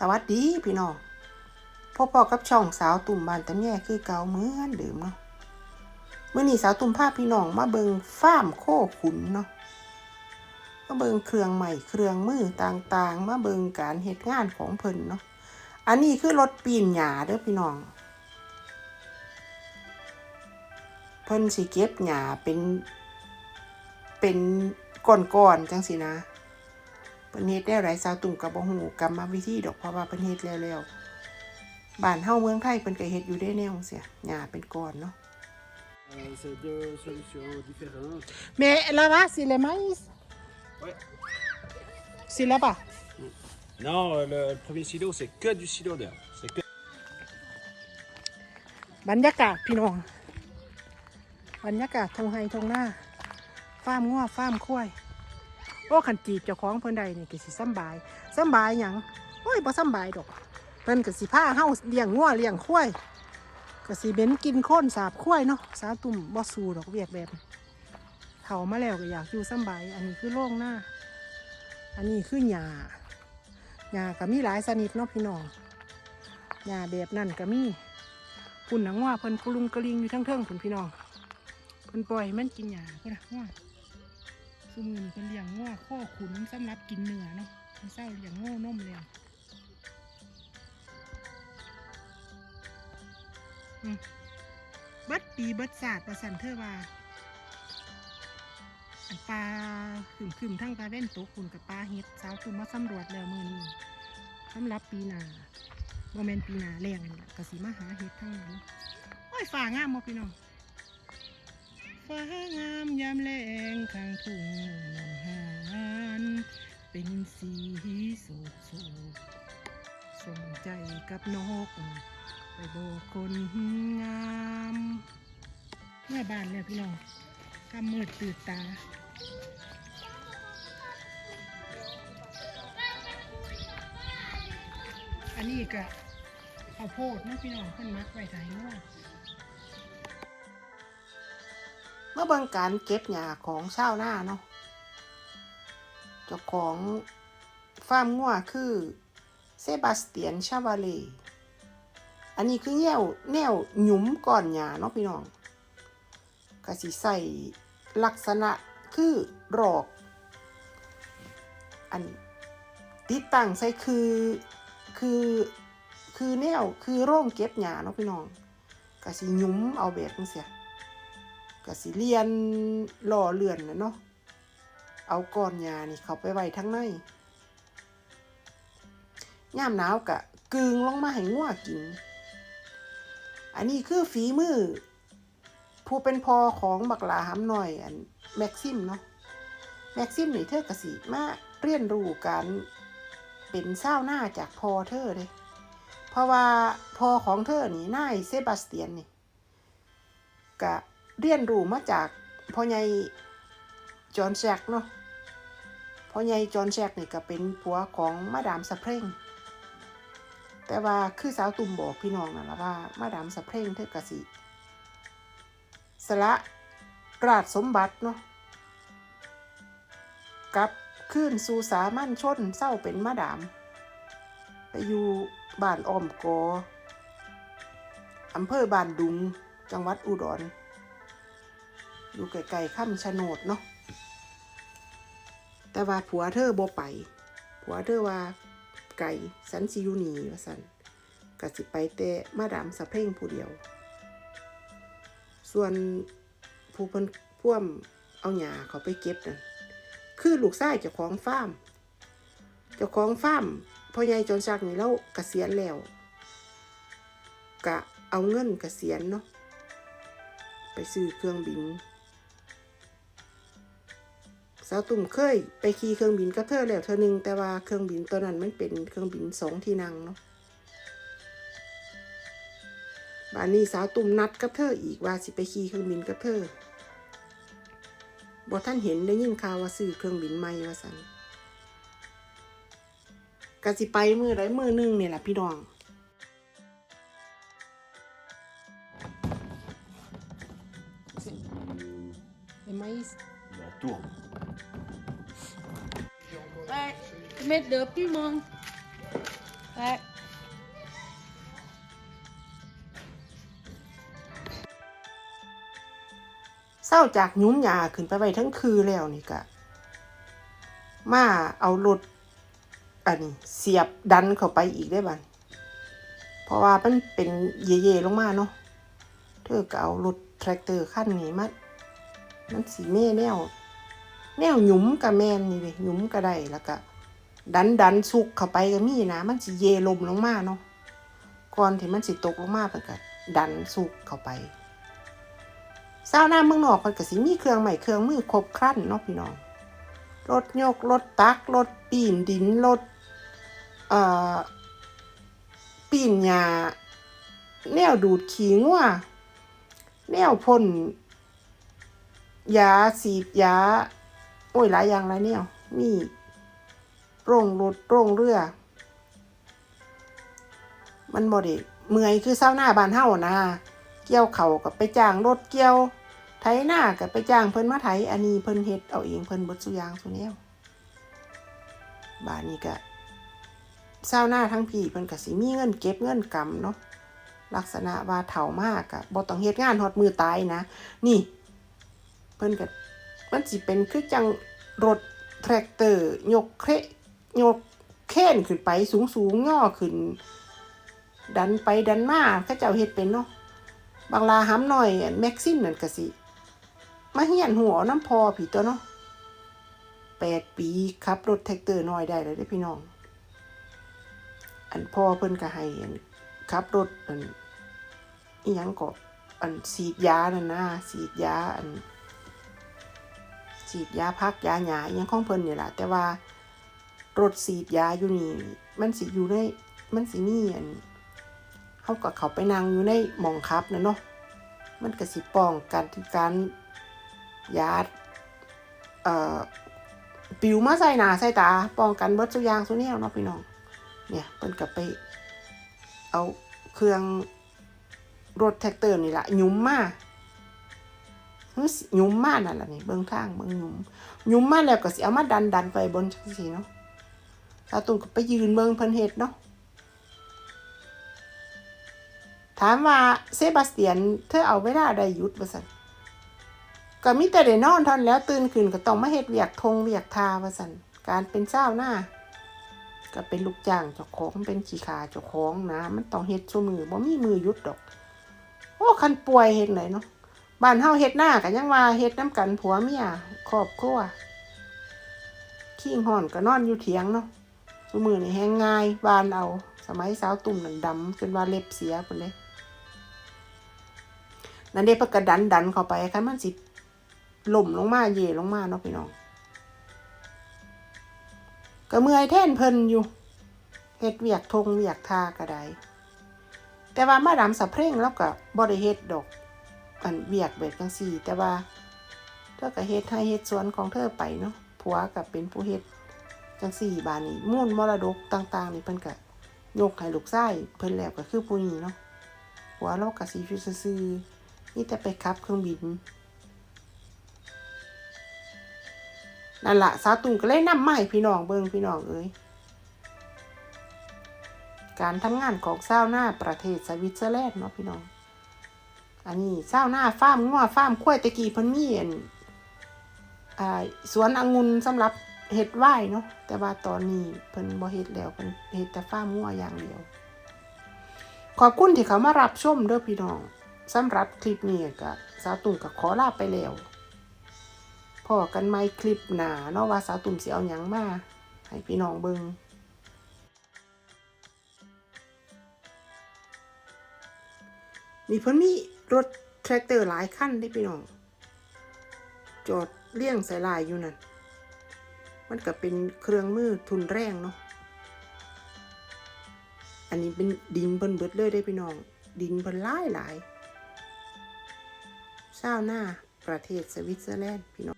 สวัสดีพี่น้องพ่อพ่อกับช่องสาวตุ่มบานตะแย่คือเก่าเหมือนเดิมเนาะเมื่อนี้สาวตุ่มพาพพี่น้องมาเบิงฟ้าร์มโคขุนเนาะมาเบิงเครื่องใหม่เครื่องมือต่างๆ มาเบิงการเหตุงานของเพิ่นเนาะอันนี้คือรถปีนหญ้าเด้อพี่น้อง เพิ่นสิเก็บหญ้าเป็นเป็นก้อนๆจังสินะ เพิ่นเฮ็ดได้หลายสาวตุ่มกับบ่ฮู้กรรมวิธีดอกเพราะว่าเพิ่นเฮ็ดแล้วแล้วบ้านเฮาเมืองไทยเพิ่นก็เฮ็ดอยู่ได้แนวจังซี่หญ้าเป็นก้อนเนาะ Euh, c'est deux solutions différentes. Mais là-bas c'est le maïs Ouais. C'est là-bas Non, euh, le, le premier silo, c'est que du silo d'air. C'est que บรรยากาศพี่น้อง บรรยากาศทงไฮทงหน้าฟาร์มงัวฟาร์มควาย โอ้ขันจีบเจ้าของเพิ่นใดนี่ก็สิสบายสบายหยังโอ้ยบ่สบายดอก เพิ่นก็สิพาเฮาเลี้ยงงัวเลี้ยงควายก็สิเบ้นกินโค่นสาบควายเนาะสาตุ่มบ่สูดอกเวียกแบบเฒ่ามาแล้วก็อยากอยู่สบาย อันนี้คือโล่งหน้า อันนี้คือหญ้าหญ้าก็มีหลายชนิดเนาะพี่น้องหญ้าแบบนั่นก็มีปุ่นหนังว่าเพิ่นกลุงกระลิงอยู่ทั้งเทิงผุนพี่น้องเพิ่นปล่อยมันกินหญ้าก็นะว่าุมือนี่เพิ่นเลี้ยงง้อข้อขุนสำหรับกินเนื้อเนาะเศร้าเลี้ยงง้อนมแล้วอืมเบิดปีเบิดศาสตร์ประสันเทอว่าปลาขึ้นขึ้นทั้งปลาเว้นตกขุนกับปลาเห็ดสาวตุ่มาสำรวจแล้วมือนี้สำหรับปีนาโมเมนต์ปีนาแรงนี่แหละกสิมาหาเห็ดทั้งนั้นโอ้ยฝ่างามบ่พี่น้อง ฟ้างามยามแรงข้างทุ่งหนองหานเป็นสีสดสดส่งใจกับนก ไปโบกคนงามเมื่อบ้านแล้วพี่น้องกำมืดตื่นตาอันนี้ก็ข้าวโพดนะพี่น้องเพิ่นมักไว้ถ่ายงัว มื่อเบิ่งการเก็บหญ้าของชาวนาเนาะเจ้าของฟาร์มงัวคือเซบาสเตียนชาวาเล อันนี้คือแนวแนวหยุมก่อนหญ้าเนาะพี่น้องก็สิใส่ลักษณะคือรอก อันติดตั้งใส่คือคือคือแนวคือร่องเก็บหญ้าเนาะพี่น้องกะสิหยุมเอาแบบนี้เสีย กะสิเลียนหล่อเลื่อนนะเนาะเอาก้อนหญ้านี่เข้าไปไว้ทั้งในย่ามหนาวกะกึงลงมาให้งัวกิน อันนี้คือฝีมือ ผู้เป็นพอของบักลาหำหน่อยอันแม็กซิมเนาะแม็กซิมนี่เธอกะสิมาเรียนรู้การเป็นเศร้าหน้าจากพอเธอเลยเพราะว่าพอของเธอนี่นายเซบาสเตียนนี่กะ เรียนรู้มาจากพ่อใหญ่จอนแซกเนาะพ่อใหญ่จอนแซกนี่ก็เป็นผัวของมาดามสะเพร่ง แต่ว่าคือสาวตุ่มบอกพี่น้องนั่นละว่า มาดามสะเพร่งเธอกะสิ สละราชสมบัติเนาะกับขึ้นสู่สามัญชนเศร้าเป็นมาดาม ไปอยู่บ้านอ้อมกออำเภอบ้านดุง จังหวัดอุดร อยู่ไกลๆข้ามชะโนดเนาะแต่ว่าผัวเธอบ่ไป ผัวเธอว่าไก่สันซิยูนีว่าสันกสิไปแต่มาดามสะเพ่งผู้เดียว ส่วนผู้เพิ่นพ่วมเอาหญ้าเขาไปเก็บนั่นคือลูกชายเจ้าของฟาร์มเจ้าของฟาร์มพ่อใหญ่จนชักนี่แล้วเกษียณแล้ว กะเอาเงินเกษียณเนาะไปซื้อเครื่องบิน สาวตุ่มเคยไปขี่เครื่องบินกับเธอแล้วเธอหนึ่งแต่ว่าเครื่องบินตัวนั้นมันเป็นเครื่องบินสองที่นั่งเนาะบานนี้สาวตุ่มนัดกับเธออีกว่าสิไปขี่เครื่องบินกับเธอบอท่านเห็นได้ยินข่าวว่าซื้อเครื่องบินใหม่ว่าสันกะสิไปมือไรมือหนึงเนี่ยแหละพี่น้อง Le maïs. la tourne. Ouais, tu mets deux piments. และเศร้าจากหยุ้มยาขึ้นไปไว้ทั้งคืนแล้วนี่ก็มาเอารถอันนี้เสียบดันเข้าไปอีกได้บัดเพราะว่ามันเป็นเย่ๆลงมาเนาะ เธอก็เอารถแทรกเตอร์ขั้นนี้มามันสีเม่แนว แนวหยุมกับแมนนี่เลยหยุมก็ได้แล้วก็ดันดันสุกเข้าไปก็มีนะ มันสิเยลมลงมาเนาะก่อนที่มันสิตกลงมาเพิ่นก็ดันสุกเข้าไปซาวน้าเมืองนอกเพิ่นก็สิมีเครื่องใหม่เครื่องมือครบครันเนาะพี่น้องรถยกรถตักรถปีนดินรถเอ่อปีนหญ้าแนวดูดขี้งัวแนวพ่นยาสีดยา โอ้ยหลายอย่างหลายแนวมีโรงรถโรงเรือ มันบ่ได้เมื่อยคือเศร้าหน้าบานเฮานะเกี่ยวเขากับไปจ้างรถเกี่ยว ไถหน้ากับไปจ้างเพิ่นมาไถอันนี้เพิ่นเฮ็ดเอาเองเพิ่นบดสุยางสุแนวบานนี้ก็เศร้าหน้าทั้งพี่เพิ่นก็สิมีเงินเก็บเงินกำเนาะลักษณะว่าเฒ่ามากอะบ่ต้องเฮ็ดงานฮอดมือตายนะ นี่ เพิ่นก็ มันสิเป็นคือจังรถแทรกเตอร์ ยกเครยกแค้นขึ้นไปสูงสูงย่อขึ้น ดันไปดันมาเขาเจ้าเฮ็ดเป็นเนาะบางลาห้ำหน่อยแม็กซิมนั่นก็สิ มาเฮียนหัวน้ำพอผีตัวเนาะแปดปีขับรถแท็กเตอร์น้อยได้เลยเด้พี่น้อง อันพ่อเพิ่นก็ให้อันขับรถอันอีหยังก็อันฉีดยานั่นนะฉีดยาอัน ฉีดยาพักยาหยาอหยังของเพิ่นนี่แหละแต่ว่ารถฉีดยาอยู่นี่ มันสิอยู่ในมันสิมีอันเขาก็เขาไปนั่งอยู่ในหมองคับนะเนาะมันก็สิป้องกันที่การยาเอ่อปิวมาใส่หนาใส่ตาป้องกันเบิดทุยางทุกแนวเนาะพี่น้องเนี่ยเพิ่นก็ไป เอาเครื่องรถแท็กเตอร์นี่แหละยุมมา ฮึสิหยุมมานั่นแหละนี่เบิ่งทางเบิ่งหยุมหยุมมาแล้วก็สิเอามาดันดันไปบนจังซี่เนาะสาตุ่มก็ไปยืนเบิ่งเพิ่นเฮ็ดเนาะถามว่าเซบาสเตียนเธอเอาเวลาใดหยุดว่าซั่นก็มีแต่ได้นอนท่านั้นแล้วตื่นขึ้นก็ต้องมาเฮ็ดเวียกทงเวียกทาว่าซั่นการเป็นเจ้าหน้าก็เป็นลูกจ้างเจ้าของเป็นขี้ขาเจ้าของนะ มันต้องเฮ็ดซุมือบ่มีมือหยุดดอก โอ้คันป่วยเฮ็ดไหนเนาะ บ้านเฮาเฮ็ดหน้ากันยังว่าเฮ็ดน้ำกันผัวเมียครอบครัวขี้งห่อนก็นอนอยู่เถียงเนาะมือนี่แห้งง่ายบานเอา สมัยสาวตุ่มนั่นดำจนว่าเล็บเสียพุ่นเลยนั่นเด้เพิ่นก็ดันดันเข้าไปคันมันสิหล่มลงมาเย่ลงมาเนาะพี่น้องก็เมื่อยแท่นเพลินอยู่เฮ็ดเวียกทงเวียกทาก็ได้แต่ว่ามาดามสะเพร่งแล้วก็บ่ได้เฮ็ดดอก อันเวียกแบบจังซี่ แต่ว่าเธอก็เฮ็ดให้เฮ็ดสวนของเธอไปเนาะผัวก็เป็นผู้เฮ็ดจังซี่บานนี้มูลมรดกต่าง ๆ นี่เพิ่นก็ยกให้ลูกชายเพิ่นแล้วก็คือผู้นี้เนาะผัวเราก็สิอยู่ซื่อนี่แต่ไปขับเครื่องบินนั่นล่ะสาวตุ่มก็เลยนำมาให้พี่น้องเบิ่งพี่น้องเอ้ยการทำงานของชาวนาประเทศสวิตเซอร์แลนด์เนาะพี่น้อง อันนี้เศร้าหน้าฟาร์มงัวฟาร์มควยตะกี้เพิ่นมีอันอ่าสวนองุ่นสำหรับเฮ็ดไว้เนาะแต่ว่าตอนนี้เพิ่นบ่เฮ็ดแล้วเพิ่นเฮ็ดแต่ฟาร์มงัวอย่างเดียว ขอบคุณที่เขามารับชมเด้อพี่น้องสำหรับคลิปนี้ก็สาวตุ่มก็ขอลาไปแล้วพอกันใหม่คลิปหนาเนาะว่าสาวตุ่มสิเอาหยังมาให้พี่น้องเบิ่งนี่เพิ่นมี รถแทรกเตอร์หลายขั้นได้พี่น้องจอดเลี่ยงสายลายอยู่นั่น มันก็เป็นเครื่องมือทุนแรงเนาะ อันนี้เป็นดินเพิ่นเบิดเลยได้พี่น้อง ดินเพิ่นหลายหลายชาวหน้าประเทศสวิตเซอร์แลนด์พี่น้อง